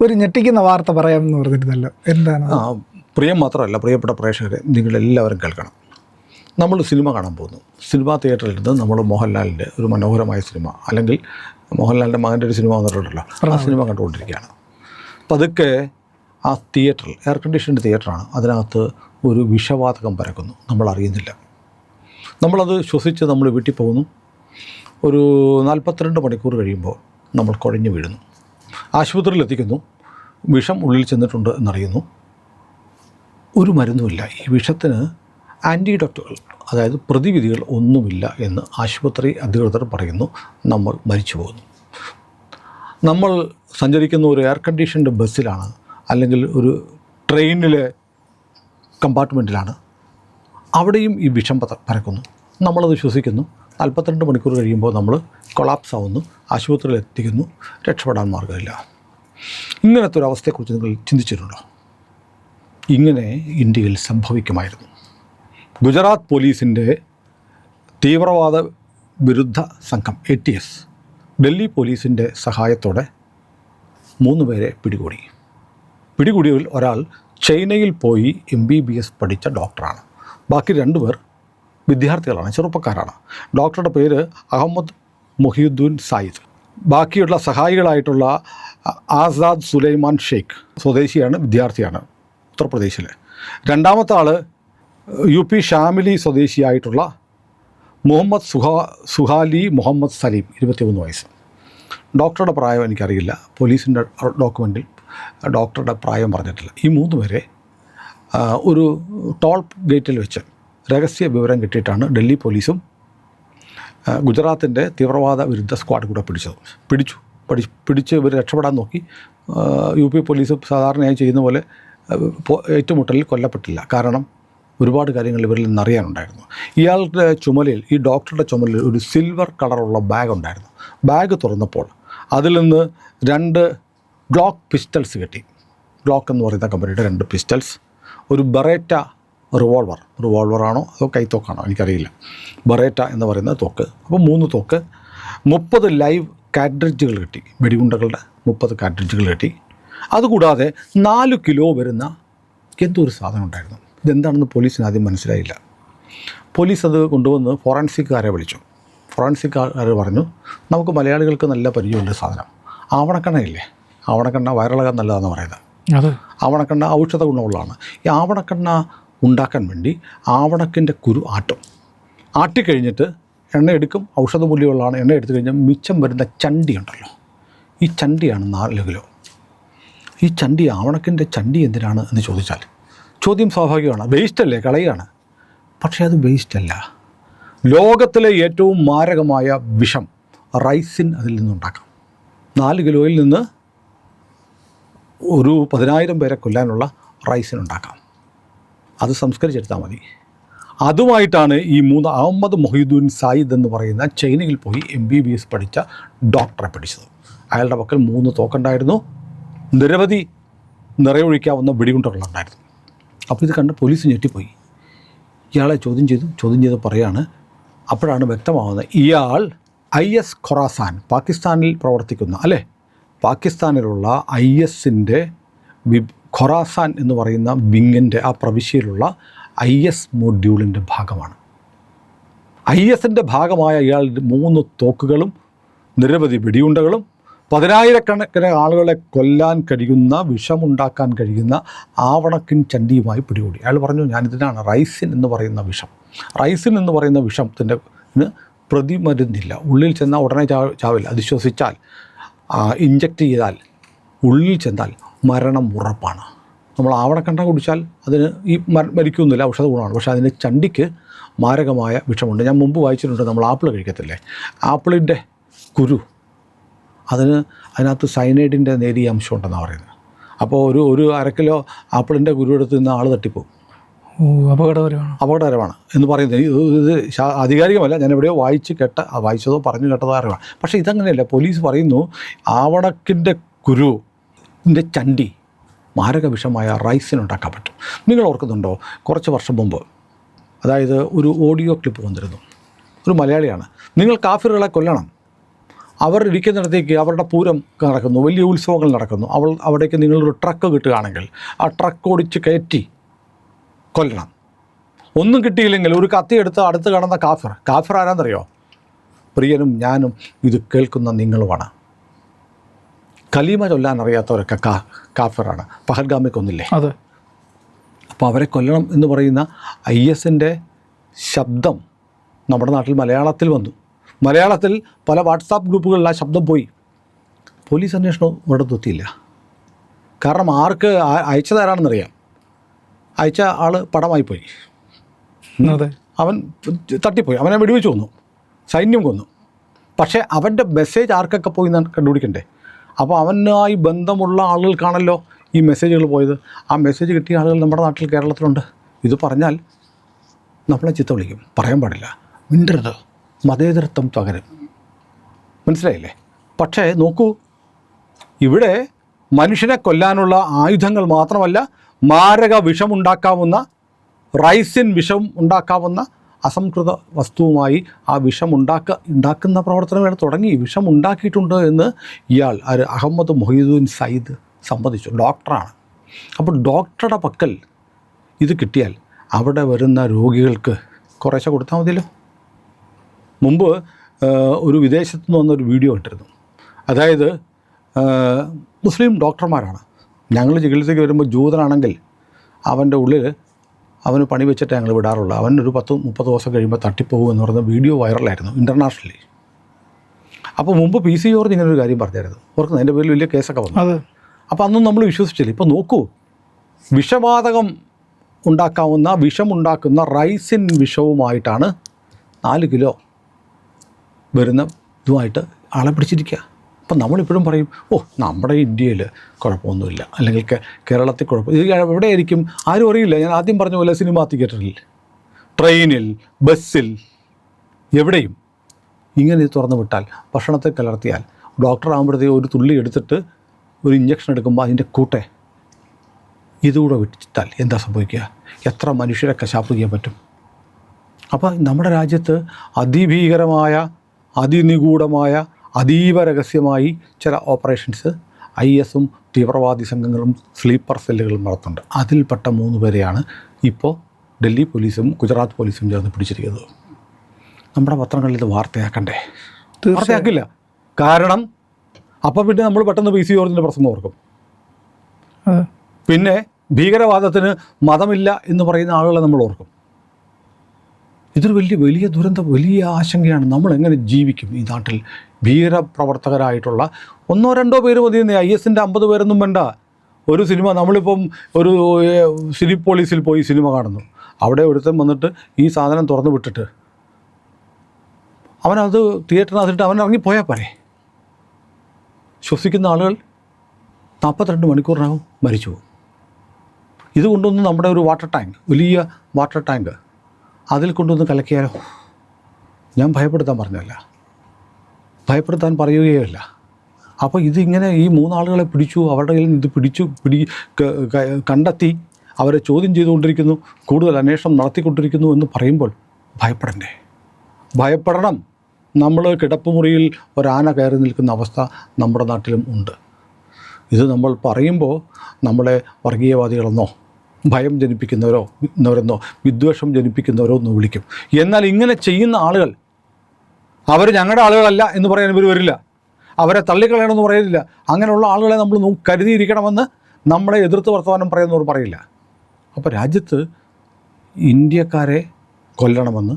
ഒരു ഞെട്ടിക്കുന്ന വാർത്ത പറയാം എന്ന് പറഞ്ഞിരുന്നല്ലോ. എന്താണ്? ആ പ്രിയം മാത്രമല്ല പ്രിയപ്പെട്ട പ്രേക്ഷകരെ നിങ്ങളെല്ലാവരും കേൾക്കണം. നമ്മൾ സിനിമ കാണാൻ പോകുന്നു. സിനിമാ തിയേറ്ററിൽ നിന്ന് നമ്മൾ മോഹൻലാലിന്റെ ഒരു മനോഹരമായ സിനിമ അല്ലെങ്കിൽ മോഹൻലാലിന്റെ മകന്റെ ഒരു സിനിമ വന്നിട്ടുണ്ടല്ലോ ആ സിനിമ കണ്ടുകൊണ്ടിരിക്കുകയാണ്. അപ്പം അതൊക്കെ ആ തിയേറ്ററിൽ എയർ കണ്ടീഷൻഡ് തിയേറ്ററാണ് അതിനകത്ത് ഒരു വിഷവാതകം പരക്കുന്നു. നമ്മൾ അറിയുന്നില്ല. നമ്മളത് ശ്വസിച്ച് നമ്മൾ വീട്ടിൽ പോകുന്നു. ഒരു നാൽപ്പത്തിരണ്ട് മണിക്കൂർ കഴിയുമ്പോൾ നമ്മൾ കുഴഞ്ഞു വീഴുന്നു. ആശുപത്രിയിൽ എത്തിക്കുന്നു വിഷം ഉള്ളിൽ ചെന്നിട്ടുണ്ട് എന്നറിയുന്നു. ഒരു മരുന്നുമില്ല. ഈ വിഷത്തിന് ആന്റിഡോട്ടുകൾ അതായത് പ്രതിവിധികൾ ഒന്നുമില്ല എന്ന് ആശുപത്രി അധികൃതർ പറയുന്നു. നമ്മൾ മരിച്ചു പോകുന്നു. നമ്മൾ സഞ്ചരിക്കുന്ന ഒരു എയർ കണ്ടീഷൻഡ് ബസ്സിലാണ് അല്ലെങ്കിൽ ഒരു ട്രെയിനിലെ കമ്പാർട്ട്മെന്റിലാണ് അവിടെയും ഈ വിഷം പരക്കുന്നു. നമ്മളത് ശ്വസിക്കുന്നു. നാൽപ്പത്തിരണ്ട് മണിക്കൂർ കഴിയുമ്പോൾ നമ്മൾ കൊളാപ്സ് ആവുന്നു. ആശുപത്രിയിൽ എത്തിക്കുന്നു. രക്ഷപ്പെടാൻ മാർഗമില്ല ഇങ്ങനത്തെ ഒരു അവസ്ഥയെക്കുറിച്ച് നിങ്ങൾ ചിന്തിച്ചിട്ടുണ്ടോ? ഇങ്ങനെ ഇന്ത്യയിൽ സംഭവിക്കുമായിരുന്നു. ഗുജറാത്ത് പോലീസിന്റെ തീവ്രവാദ വിരുദ്ധ സംഘം എ ടി എസ് ഡൽഹി പോലീസിന്റെ സഹായത്തോടെ മൂന്ന് പേരെ പിടികൂടി. പിടികൂടിയതിൽ ഒരാൾ ചൈനയിൽ പോയി എം ബി ബി എസ് പഠിച്ച ഡോക്ടറാണ് ബാക്കി രണ്ടുപേർ വിദ്യാർത്ഥികളാണ് ചെറുപ്പക്കാരാണ്. ഡോക്ടറുടെ പേര് അഹമ്മദ് മൊഹിയുദ്ദീൻ സായിദ്. ബാക്കിയുള്ള സഹായികളായിട്ടുള്ള ആസാദ് സുലൈമാൻ ഷെയ്ഖ് സ്വദേശിയാണ് വിദ്യാർത്ഥിയാണ് ഉത്തർപ്രദേശിലെ. രണ്ടാമത്തെ ആൾ യു പി ഷാമിലി സ്വദേശിയായിട്ടുള്ള മുഹമ്മദ് സുഹാ സുഹാലി മുഹമ്മദ് സലീം ഇരുപത്തിമൂന്ന് വയസ്സ്. ഡോക്ടറുടെ പ്രായം എനിക്കറിയില്ല പോലീസിന്റെ ഡോക്യുമെന്റിൽ ഡോക്ടറുടെ പ്രായം പറഞ്ഞിട്ടില്ല. ഈ മൂന്ന് പേരെ ഒരു ടോൾ ഗേറ്റിൽ വെച്ച് രഹസ്യ വിവരം കിട്ടിയിട്ടാണ് ഡൽഹി പോലീസും ഗുജറാത്തിന്റെ തീവ്രവാദ വിരുദ്ധ സ്ക്വാഡ് കൂടെ പിടിച്ചത്. പിടിച്ചു. പഠി പിടിച്ച് ഇവർ രക്ഷപ്പെടാൻ നോക്കി. യു പി പോലീസ് സാധാരണയായി ചെയ്യുന്ന പോലെ ഏറ്റുമുട്ടലിൽ കൊല്ലപ്പെട്ടില്ല. കാരണം ഒരുപാട് കാര്യങ്ങൾ ഇവരിൽ നിന്ന് അറിയാനുണ്ടായിരുന്നു ഇയാളുടെ ചുമലിൽ ഈ ഡോക്ടറുടെ ചുമലിൽ ഒരു സിൽവർ കളറുള്ള ബാഗ് ഉണ്ടായിരുന്നു. ബാഗ് തുറന്നപ്പോൾ അതിൽ നിന്ന് രണ്ട് ഗ്ലോക്ക് പിസ്റ്റൽസ് കിട്ടി. ഗ്ലോക്ക് എന്ന് പറയുന്ന കമ്പനിയുടെ രണ്ട് പിസ്റ്റൽസ് ഒരു ബറേറ്റ റിവോൾവർ. റിവോൾവറാണോ അതോ കൈത്തോക്കാണോ? എനിക്കറിയില്ല. ബറേറ്റ എന്ന് പറയുന്ന തോക്ക്. അപ്പോൾ മൂന്ന് തോക്ക്. മുപ്പത് ലൈവ് കാഡ്രിഡ്ജുകൾ കിട്ടി. വെടികുണ്ടകളുടെ മുപ്പത് കാഡ്രിഡ്ജുകൾ കിട്ടി. അതുകൂടാതെ നാല് കിലോ വരുന്ന എന്തോ ഒരു സാധനം ഉണ്ടായിരുന്നു. ഇതെന്താണെന്ന് പോലീസിന് ആദ്യം മനസ്സിലായില്ല. പോലീസ് അത് കൊണ്ടുവന്ന് ഫോറൻസിക്കാരെ വിളിച്ചു. ഫോറൻസിക്കാർ പറഞ്ഞു നമുക്ക് മലയാളികൾക്ക് നല്ല പരിചയമുള്ള സാധനം. ആവണക്കണ്ണയില്ലേ? ആവണക്കണ്ണ വയറിളകാൻ നല്ലതാണെന്ന് പറയുന്നത്. ആവണക്കണ്ണ ഔഷധ ഗുണമുള്ളതാണ്. ഈ ആവണക്കണ്ണ ഉണ്ടാക്കാൻ വേണ്ടി ആവണക്കിന്റെ കുരു ആട്ടും. ആട്ടിക്കഴിഞ്ഞിട്ട് എണ്ണ എടുക്കും. ഔഷധ മൂല്യമുള്ളതാണ് എണ്ണ എടുത്തു കഴിഞ്ഞാൽ മിച്ചം വരുന്ന ചണ്ടി ഉണ്ടല്ലോ. ഈ ചണ്ടിയാണ് നാല് കിലോ. ഈ ചണ്ടി ആവണക്കിന്റെ ചണ്ടി എന്തിനാണ് എന്ന് ചോദിച്ചാൽ ചോദ്യം സ്വാഭാവികമാണ്. വേസ്റ്റ് അല്ലേ? കളയാണ്. പക്ഷേ അത് വേസ്റ്റ് അല്ല. ലോകത്തിലെ ഏറ്റവും മാരകമായ വിഷം റൈസിൻ അതിൽ നിന്നുണ്ടാക്കാം. നാല് കിലോയിൽ നിന്ന് ഒരു പതിനായിരം പേരെ കൊല്ലാനുള്ള റൈസിൻ ഉണ്ടാക്കാം അത് സംസ്കരിച്ചെടുത്താൽ മതി. അതുമായിട്ടാണ് ഈ മൂന്ന് അഹമ്മദ് മൊഹീദ്ദീൻ സായിദ് എന്ന് പറയുന്ന ചൈനയിൽ പോയി എം ബി ബി എസ് പഠിച്ച ഡോക്ടറെ പഠിച്ചത്. അയാളുടെ പക്കൽ മൂന്ന് തോക്കുണ്ടായിരുന്നു. നിരവധി നിറയൊഴിക്കാവുന്ന വെടികുണ്ടകളുണ്ടായിരുന്നു. അപ്പോൾ ഇത് കണ്ട് പോലീസ് ഞെട്ടിപ്പോയി. ഇയാളെ ചോദ്യം ചെയ്തു ചോദ്യം ചെയ്ത് പറയാണ്. അപ്പോഴാണ് വ്യക്തമാവുന്നത് ഇയാൾ ഐ എസ് ഖൊറാസാൻ പാകിസ്ഥാനിൽ പ്രവർത്തിക്കുന്ന അല്ലേ? പാകിസ്ഥാനിലുള്ള ഐ എസിന്റെ ഖൊറാസാൻ എന്ന് പറയുന്ന വിങ്ങിന്റെ ആ പ്രവിശ്യയിലുള്ള ഐ എസ് മൊഡ്യൂളിന്റെ ഭാഗമാണ്. ഐ എസിന്റെ ഭാഗമായ ഇയാൾ മൂന്ന് തോക്കുകളും നിരവധി വെടിയുണ്ടകളും പതിനായിരക്കണക്കിന് ആളുകളെ കൊല്ലാൻ കഴിയുന്ന വിഷമുണ്ടാക്കാൻ കഴിയുന്ന ആവണക്കിൻ ചണ്ടിയുമായി പിടികൂടി. അയാൾ പറഞ്ഞു ഞാനിതിനാണ് റൈസിൻ എന്ന് പറയുന്ന വിഷം. റൈസിൻ എന്ന് പറയുന്ന വിഷത്തിന്റെ പ്രതിമരുന്നില്ല. ഉള്ളിൽ ചെന്നാൽ ഉടനെ ചാവില്ല. അത് ശ്വസിച്ചാൽ ഇഞ്ചക്റ്റ് ചെയ്താൽ ഉള്ളിൽ ചെന്നാൽ മരണം ഉറപ്പാണ്. നമ്മൾ ആവണക്കണ്ട കുടിച്ചാൽ അതിന് ഈ മര- മരിക്കുന്നില്ല ഔഷധ ഗുണമാണ്. പക്ഷേ അതിന്റെ ചണ്ടിക്ക് മാരകമായ വിഷമുണ്ട്. ഞാൻ മുമ്പ് വായിച്ചിട്ടുണ്ട് നമ്മൾ ആപ്പിൾ കഴിക്കത്തില്ലേ? ആപ്പിളിന്റെ കുരു അതിന് അതിനകത്ത് സൈനൈഡിന്റെ നേരിയ അംശം ഉണ്ടെന്നാണ് പറയുന്നത്. അപ്പോൾ ഒരു ഒരു അരക്കിലോ കിലോ ആപ്പിളിന്റെ കുരു എടുത്ത് നിന്ന് ആൾ തട്ടിപ്പോവും. അപകടകരമാണ്. അപകടകരമാണ് എന്ന് പറയുന്നത്. ഇത് ഇത് ആധികാരികമല്ല ഞാൻ എവിടെയോ വായിച്ച് കേട്ട വായിച്ചതോ പറഞ്ഞു കേട്ടതോ അറിവാണ്. പക്ഷേ ഇതങ്ങനെയല്ല പോലീസ് പറയുന്നു ആവണക്കിന്റെ കുരുവിന്റെ ചണ്ടി മാരക വിഷമായ റൈസിനുണ്ടാക്കാൻ പറ്റും. നിങ്ങൾ ഓർക്കുന്നുണ്ടോ കുറച്ച് വർഷം മുമ്പ് അതായത് ഒരു ഓഡിയോ ക്ലിപ്പ് വന്നിരുന്നു. ഒരു മലയാളിയാണ്. നിങ്ങൾ കാഫിറുകളെ കൊല്ലണം. അവർ ഇരിക്കുന്നിടത്തേക്ക് അവരുടെ പൂരം നടക്കുന്നു വലിയ ഉത്സവങ്ങൾ നടക്കുന്നു. അവൾ അവിടേക്ക് നിങ്ങളൊരു ട്രക്ക് കിട്ടുകയാണെങ്കിൽ ആ ട്രക്ക് ഓടിച്ച് കയറ്റി കൊല്ലണം. ഒന്നും കിട്ടിയില്ലെങ്കിൽ ഒരു കത്തിയെടുത്ത് അടുത്ത് കാണുന്ന കാഫിർ. കാഫിർ ആരാന്നറിയോ? പ്രിയനും ഞാനും ഇത് കേൾക്കുന്ന നിങ്ങളുമാണ്. കലീമ ചൊല്ലാൻ അറിയാത്തവരൊക്കെ കാ കാഫിറാണ്. പഹൽഗാമി കൊന്നില്ലേ അതെ. അപ്പോൾ അവരെ കൊല്ലണം എന്ന് പറയുന്ന ഐ എസിന്റെ ശബ്ദം നമ്മുടെ നാട്ടിൽ മലയാളത്തിൽ വന്നു. മലയാളത്തിൽ പല വാട്സാപ്പ് ഗ്രൂപ്പുകളിൽ ആ ശബ്ദം പോയി. പോലീസ് അന്വേഷണം ഇവിടെ തൊത്തിയില്ല കാരണം ആർക്ക് അയച്ചതാരാണെന്നറിയാം അയച്ച ആൾ പടമായി പോയി. അതെ. അവൻ തട്ടിപ്പോയി. അവനെ വെടിവെച്ച് കൊന്നു. സൈന്യം കൊന്നു. പക്ഷേ അവന്റെ മെസ്സേജ് ആർക്കൊക്കെ പോയി എന്നാണ് കണ്ടുപിടിക്കണ്ടേ? അപ്പോൾ അവനുമായി ബന്ധമുള്ള ആളുകൾക്കാണല്ലോ ഈ മെസ്സേജുകൾ പോയത്. ആ മെസ്സേജ് കിട്ടിയ ആളുകൾ നമ്മുടെ നാട്ടിൽ കേരളത്തിലുണ്ട്. ഇത് പറഞ്ഞാൽ നമ്മളെ ചിത്ത വിളിക്കും. പറയാൻ പാടില്ല. മിണ്ടരുത്. മതേതരത്വം തകരും. മനസ്സിലായില്ലേ? പക്ഷേ നോക്കൂ ഇവിടെ മനുഷ്യനെ കൊല്ലാനുള്ള ആയുധങ്ങൾ മാത്രമല്ല മാരക വിഷമുണ്ടാക്കാവുന്ന റൈസിൻ വിഷം ഉണ്ടാക്കാവുന്ന അസംസ്കൃത വസ്തുവുമായി ആ വിഷം ഉണ്ടാക്ക ഉണ്ടാക്കുന്ന പ്രവർത്തനം ഇവിടെ തുടങ്ങി വിഷം ഉണ്ടാക്കിയിട്ടുണ്ട് എന്ന് ഇയാൾ ആര് അഹമ്മദ് മൊഹീദുദ്ദീൻ സയ്യിദ് സമ്മതിച്ചു. ഡോക്ടറാണ്. അപ്പോൾ ഡോക്ടറുടെ പക്കൽ ഇത് കിട്ടിയാൽ അവിടെ വരുന്ന രോഗികൾക്ക് കുറേശ്ശെ കൊടുത്താൽ മതിയല്ലോ. മുമ്പ് ഒരു വിദേശത്തു നിന്ന് വന്നൊരു വീഡിയോ ഇട്ടിരുന്നു അതായത് മുസ്ലിം ഡോക്ടർമാരാണ്. ഞങ്ങൾ ചികിത്സയ്ക്ക് വരുമ്പോൾ ജൂതനാണെങ്കിൽ അവന്റെ ഉള്ളിൽ അവന് പണി വെച്ചിട്ട് ഞങ്ങൾ വിടാറുള്ളൂ. അവൻ ഒരു പത്ത് മുപ്പത് ദിവസം കഴിയുമ്പോൾ തട്ടിപ്പോകും എന്ന് പറയുന്ന വീഡിയോ വൈറലായിരുന്നു ഇന്റർനാഷണലി അപ്പോൾ മുമ്പ് പി സി ജോർജ് ഇങ്ങനെ ഒരു കാര്യം പറഞ്ഞായിരുന്നു. ഓർക്കുന്നു? അതിന്റെ പേരിൽ വലിയ കേസൊക്കെ വന്നു. അതെ. അപ്പോൾ അന്നും നമ്മൾ വിശ്വസിച്ചില്ല. ഇപ്പോൾ നോക്കൂ. വിഷവാതകം ഉണ്ടാക്കാവുന്ന വിഷമുണ്ടാക്കുന്ന റൈസിൻ വിഷവുമായിട്ടാണ് നാല് കിലോ വരുന്ന ഇതുമായിട്ട് ആളെ പിടിച്ചിരിക്കുക അപ്പം നമ്മളിപ്പോഴും പറയും ഓ നമ്മുടെ ഇന്ത്യയിൽ കുഴപ്പമൊന്നുമില്ല. അല്ലെങ്കിൽ കേരളത്തിൽ കുഴപ്പം ഇത് എവിടെയായിരിക്കും? ആരും അറിയില്ല. ഞാൻ ആദ്യം പറഞ്ഞ പോലെ സിനിമാ തിയേറ്ററിൽ ട്രെയിനിൽ ബസ്സിൽ എവിടെയും. ഇങ്ങനെ ഇത് തുറന്നു വിട്ടാൽ ഭക്ഷണത്തെ കലർത്തിയാൽ ഡോക്ടർ ആകുമ്പോഴത്തേക്ക് ഒരു തുള്ളി എടുത്തിട്ട് ഒരു ഇഞ്ചക്ഷൻ എടുക്കുമ്പോൾ അതിന്റെ കൂട്ടെ ഇതുകൂടെ വിട്ടാൽ എന്താ സംഭവിക്കുക? എത്ര മനുഷ്യരെ കശാപ്പ് ചെയ്യാൻ പറ്റും? അപ്പോൾ നമ്മുടെ രാജ്യത്ത് അതിഭീകരമായ അതിനിഗൂഢമായ അതീവ രഹസ്യമായി ചില ഓപ്പറേഷൻസ് ഐ എസും തീവ്രവാദി സംഘങ്ങളും സ്ലീപ്പർ സെല്ലുകളും നടത്തുന്നുണ്ട്. അതിൽപ്പെട്ട മൂന്ന് പേരെയാണ് ഇപ്പോൾ ഡൽഹി പോലീസും ഗുജറാത്ത് പോലീസും ചേർന്ന് പിടിച്ചിരിക്കുന്നത്. നമ്മുടെ പത്രങ്ങളിൽ ഇത് വാർത്തയാക്കണ്ടേ? വാർത്തയാക്കില്ല. കാരണം അപ്പോൾ പിന്നെ നമ്മൾ പെട്ടെന്ന് പി സി ജോർജിന്റെ പ്രസംഗം ഓർക്കും. പിന്നെ ഭീകരവാദത്തിന് മതമില്ല എന്ന് പറയുന്ന ആളുകളെ നമ്മൾ ഓർക്കും. ഇതൊരു വലിയ വലിയ ദുരന്തം വലിയ ആശങ്കയാണ്. നമ്മൾ എങ്ങനെ ജീവിക്കും ഈ നാട്ടിൽ? ഭീകരപ്രവർത്തകരായിട്ടുള്ള ഒന്നോ രണ്ടോ പേര് മതി ഐ എസിന്റെ അമ്പത് പേരൊന്നും വേണ്ട. ഒരു സിനിമ നമ്മളിപ്പം ഒരു ഏഹ്, സിനി പോലീസിൽ പോയി സിനിമ കാണുന്നു. അവിടെ ഒരുത്തൻ വന്നിട്ട് ഈ സാധനം തുറന്നു വിട്ടിട്ട് അവനത് തിയേറ്ററിനകത്തിട്ട് അവൻ ഇറങ്ങി പോയാൽ പോരെ. ശ്വസിക്കുന്ന ആളുകൾ നാൽപ്പത്തിരണ്ട് മണിക്കൂറിനകം മരിച്ചു പോകും. ഇത് നമ്മുടെ ഒരു വാട്ടർ ടാങ്ക് വലിയ വാട്ടർ ടാങ്ക് അതിൽ കൊണ്ടുവന്ന് കലക്കിയാലോ? ഞാൻ ഭയപ്പെടുത്താൻ പറഞ്ഞല്ല ഭയപ്പെടുത്താൻ പറയുകയല്ല അപ്പോൾ ഇതിങ്ങനെ ഈ മൂന്നാളുകളെ പിടിച്ചു അവരുടെ കയ്യിൽ നിന്ന് ഇത് പിടിച്ചു പിടി കണ്ടെത്തി അവരെ ചോദ്യം ചെയ്തുകൊണ്ടിരിക്കുന്നു കൂടുതൽ അന്വേഷണം നടത്തിക്കൊണ്ടിരിക്കുന്നു എന്ന് പറയുമ്പോൾ ഭയപ്പെടണ്ടേ? ഭയപ്പെടണം. നമ്മൾ കിടപ്പുമുറിയിൽ ഒരാന കയറി നിൽക്കുന്ന അവസ്ഥ നമ്മുടെ നാട്ടിലും ഉണ്ട്. ഇത് നമ്മൾ പറയുമ്പോൾ നമ്മളെ വർഗീയവാദികളെന്നോ ഭയം ജനിപ്പിക്കുന്നവരോ എന്നവരെന്നോ വിദ്വേഷം ജനിപ്പിക്കുന്നവരോ എന്ന് വിളിക്കും. എന്നാൽ ഇങ്ങനെ ചെയ്യുന്ന ആളുകൾ അവർ ഞങ്ങളുടെ ആളുകളല്ല എന്ന് പറയാൻ ഇവർ വരില്ല. അവരെ തള്ളിക്കളയണമെന്ന് പറയില്ല അങ്ങനെയുള്ള ആളുകളെ നമ്മൾ കരുതിയിരിക്കണമെന്ന് നമ്മളെ എതിർത്ത് വർത്തമാനം പറയുന്നവർ പറയില്ല. അപ്പോൾ രാജ്യത്ത് ഇന്ത്യക്കാരെ കൊല്ലണമെന്ന്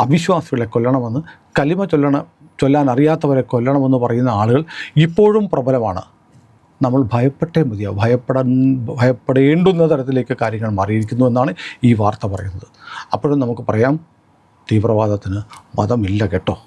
അവിശ്വാസികളെ കൊല്ലണമെന്ന് കലിമ ചൊല്ലണ ചൊല്ലാൻ അറിയാത്തവരെ കൊല്ലണമെന്ന് പറയുന്ന ആളുകൾ ഇപ്പോഴും പ്രബലമാണ്. നമ്മൾ ഭയപ്പെട്ടേ മതിയാവും. ഭയപ്പെടാൻ ഭയപ്പെടേണ്ടുന്ന തരത്തിലേക്ക് കാര്യങ്ങൾ മാറിയിരിക്കുന്നു എന്നാണ് ഈ വാർത്ത പറയുന്നത്. അപ്പോഴും നമുക്ക് പറയാം തീവ്രവാദത്തിന് മതമില്ല കേട്ടോ.